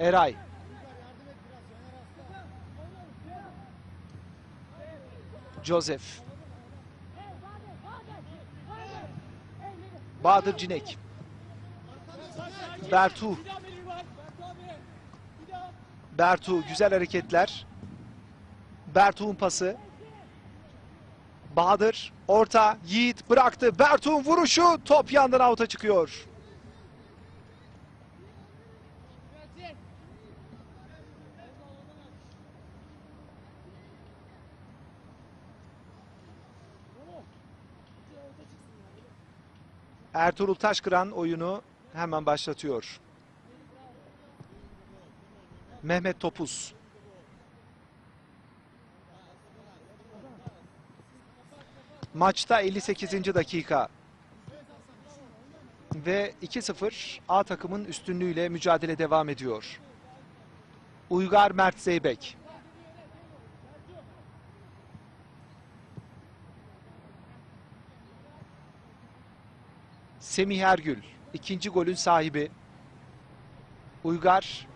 Eray. Joseph. Bahadır Cinek. Bertu. Bertu güzel hareketler. Bertu'nun pası. Bahadır orta Yiğit bıraktı. Bertu'nun vuruşu top yandan avuta çıkıyor. Ertuğrul Taşkıran oyunu hemen başlatıyor. Mehmet Topuz. Maçta 58. dakika. Ve 2-0 A takımın üstünlüğüyle mücadele devam ediyor. Uygar Mert Zeybek. Semih Ergül ikinci golün sahibi. Uygar